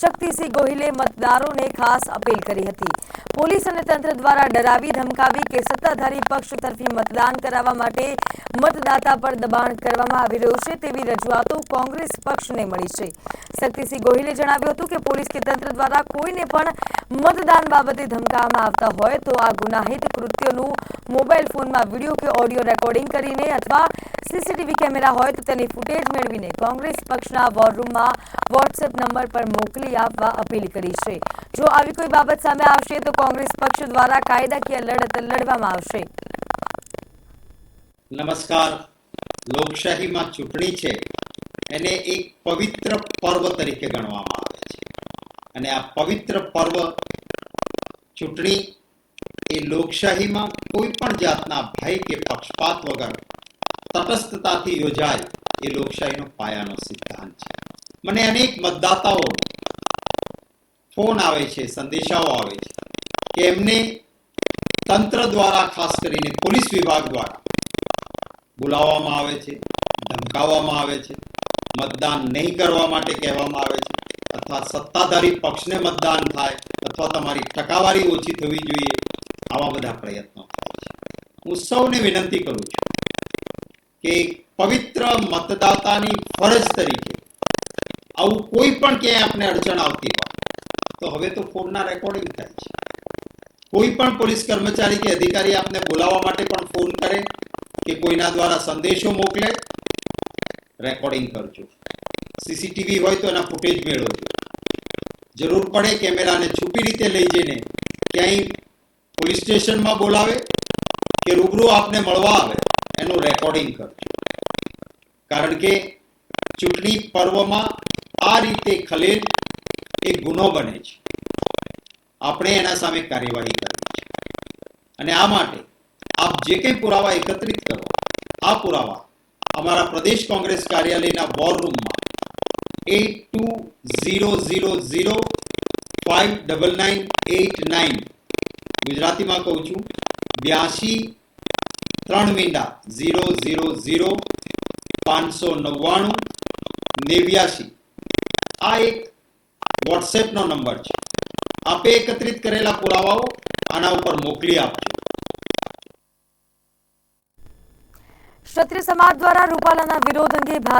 શક્તિસિંહ ગોહિલે મતદારોને ખાસ અપીલ કરી હતી. પોલીસ અને તંત્ર દ્વારા ડરાવી ધમકાવી કે સત્તાધારી પક્ષ તરફી મતદાન કરાવવા માટે મતદાતા પર દબાણ કરવામાં આવી રહ્યું છે તેવી રજૂઆતો કોંગ્રેસ પક્ષને મળી છે. શક્તિસિંહ ગોહિલે જણાવ્યું હતું કે પોલીસ કે તંત્ર દ્વારા કોઈને પણ મતદાન બાબતે ધમકાવવામાં આવતા હોય તો આ ગુનાહિત કૃત્યોનું મોબાઈલ ફોનમાં વીડિયો કે ઓડિયો રેકોર્ડિંગ કરીને અથવા સીસીટીવી કેમેરા હોય તો તેની ફૂટેજ મેળવીને કોંગ્રેસ પક્ષના વોર રૂમમાં વોટ્સએપ નંબર પર મોકલી આપવા અપીલ કરી છે. જો આવી કોઈ બાબત સામે આવશે તો કોંગ્રેસ પક્ષ દ્વારા કાયદાકીય લડત લડવામાં આવશે. નમસ્કાર. લોકશાહીમાં ચૂંટણી છે, એને એક પવિત્ર પર્વ તરીકે ગણવામાં આવે છે. અને આ પવિત્ર પર્વ ચૂંટણી એ લોકશાહીમાં કોઈ પણ જાતના ભય કે પક્ષપાત વગર તટસ્થતાથી યોજાય એ લોકશાહીનો પાયાનો સિદ્ધાંત છે. મને અનેક મતદાતાઓ ફોન આવે છે, સંદેશાઓ આવે છે. કે એમને તંત્ર દ્વારા ખાસ કરીને પોલીસ વિભાગ દ્વારા બોલાવવામાં આવે છે, ધમકાવવામાં આવે છે, મતદાન નહીં કરવા માટે કહેવામાં આવે છે અથવા સત્તાધારી પક્ષને મતદાન થાય અથવા તમારી ટકાવારી ઓછી થવી જોઈએ આવા બધા પ્રયત્નો હું સૌને વિનંતી કરું છું કે પવિત્ર મતદાતાની ફરજ તરીકે આવું કોઈ પણ ક્યાંય આપણે અડચણ આવતી હોય તો હવે તો ફોનના રેકોર્ડિંગ થાય છે. કોઈ પણ પોલીસ કર્મચારી કે અધિકારી આપને બોલાવવા માટે પણ ફોન કરે કે કોઈના દ્વારા સંદેશો મોકલે, રેકોર્ડિંગ કરજો. સીસીટીવી હોય તો એના ફૂટેજ મેળવજો. જરૂર પડે કેમેરાને છુપી રીતે લઈ જઈને ક્યાંય પોલીસ સ્ટેશનમાં બોલાવે કે રૂબરૂ આપને મળવા આવે, એનું રેકોર્ડિંગ કરજો. કારણ કે ચૂંટણી પર્વમાં આ રીતે ખલેલ એ ગુનો બને છે. આપણે એના સામે કાર્યવાહી કરવી. અને આ માટે આપ જે કંઈ પુરાવા એકત્રિત કરો, આ પુરાવા અમારા પ્રદેશ કોંગ્રેસ કાર્યાલયના વોરરૂમમાં eight two zero zero zero five double nine eight nine ગુજરાતીમાં કહું છું બ્યાસી ત્રણ મીંડા ઝીરો ઝીરો ઝીરો પાંચસો નવ્વાણું નેવ્યાસી આ એક વોટ્સએપનો નંબર છે. આપે એકત્રિત કરેલા પુરાવાઓ આના ઉપર મોકલી આપજો. ક્ષત્રિય સમાજ દ્વારા રૂપાલાના વિરોધ અંગે ભાજપ